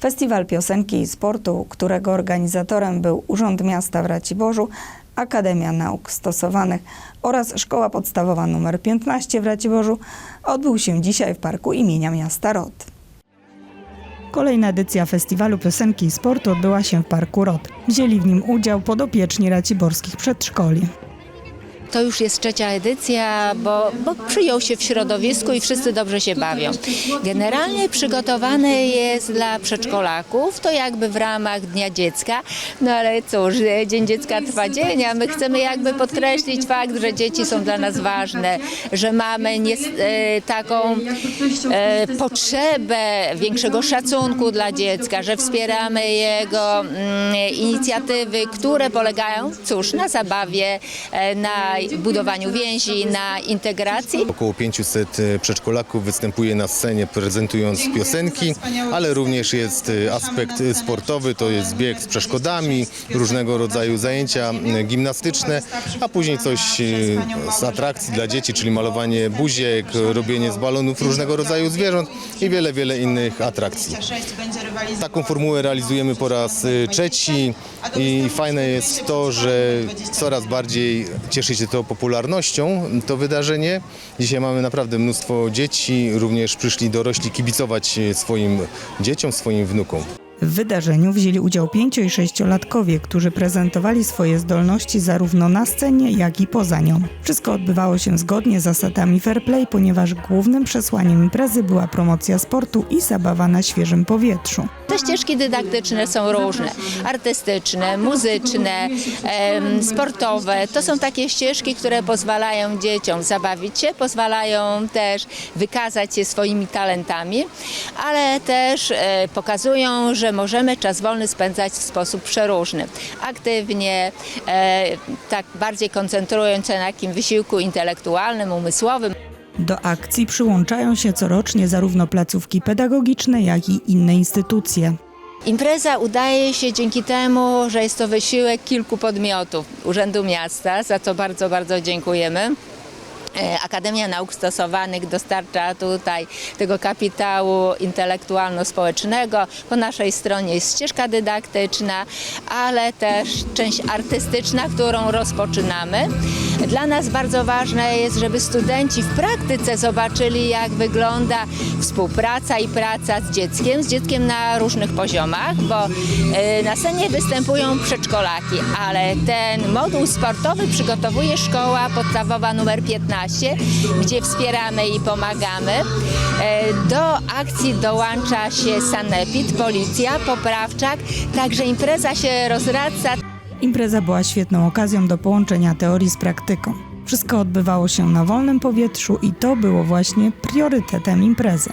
Festiwal Piosenki i Sportu, którego organizatorem był Urząd Miasta w Raciborzu, Akademia Nauk Stosowanych oraz Szkoła Podstawowa nr 15 w Raciborzu, odbył się dzisiaj w Parku imienia Miasta Rod. Kolejna edycja Festiwalu Piosenki i Sportu odbyła się w Parku Rod. Wzięli w nim udział podopieczni raciborskich przedszkoli. To już jest trzecia edycja, bo, bo przyjął się w środowisku i wszyscy dobrze się bawią. Generalnie przygotowany jest dla przedszkolaków, to jakby w ramach Dnia Dziecka, no ale cóż, Dzień Dziecka trwa dzień, a my chcemy jakby podkreślić fakt, że dzieci są dla nas ważne, że mamy nie, e, taką e, potrzebę większego szacunku dla dziecka, że wspieramy jego mm, inicjatywy, które polegają, cóż, na zabawie, e, na budowaniu więzi, na integracji. Około 500 przedszkolaków występuje na scenie prezentując piosenki, ale również jest e, aspekt e, sportowy, to jest bieg z przeszkodami, różnego rodzaju zajęcia e, gimnastyczne, a później coś e, z atrakcji dla dzieci, czyli malowanie buziek, robienie z balonów różnego rodzaju zwierząt i wiele, wiele innych atrakcji. Taką formułę realizujemy po raz e, trzeci i fajne jest to, że coraz bardziej cieszy się to popularnością, to wydarzenie. Dzisiaj mamy naprawdę mnóstwo dzieci, również przyszli dorośli kibicować swoim dzieciom, swoim wnukom. W wydarzeniu wzięli udział pięcio- i sześciolatkowie, którzy prezentowali swoje zdolności zarówno na scenie, jak i poza nią. Wszystko odbywało się zgodnie z zasadami fair play, ponieważ głównym przesłaniem imprezy była promocja sportu i zabawa na świeżym powietrzu. Te ścieżki dydaktyczne są różne, artystyczne, muzyczne, sportowe. To są takie ścieżki, które pozwalają dzieciom zabawić się, pozwalają też wykazać się swoimi talentami, ale też e, pokazują, że możemy czas wolny spędzać w sposób przeróżny. Aktywnie, e, tak bardziej koncentrując się na takim wysiłku intelektualnym, umysłowym. Do akcji przyłączają się corocznie zarówno placówki pedagogiczne, jak i inne instytucje. Impreza udaje się dzięki temu, że jest to wysiłek kilku podmiotów Urzędu Miasta, za co bardzo, bardzo dziękujemy. E, Akademia Nauk Stosowanych dostarcza tutaj tego kapitału intelektualno-społecznego. Po naszej stronie jest ścieżka dydaktyczna, ale też część artystyczna, którą rozpoczynamy. Dla nas bardzo ważne jest, żeby studenci w praktyce zobaczyli, jak wygląda współpraca i praca z dzieckiem, z dzieckiem na różnych poziomach, bo e, na scenie występują przedszkolaki, ale ten moduł sportowy przygotowuje szkoła podstawowa numer 15, gdzie wspieramy i pomagamy. E, Do akcji dołącza się Sanepid, policja, poprawczak, także impreza się rozraca. Impreza była świetną okazją do połączenia teorii z praktyką. Wszystko odbywało się na wolnym powietrzu i to było właśnie priorytetem imprezy.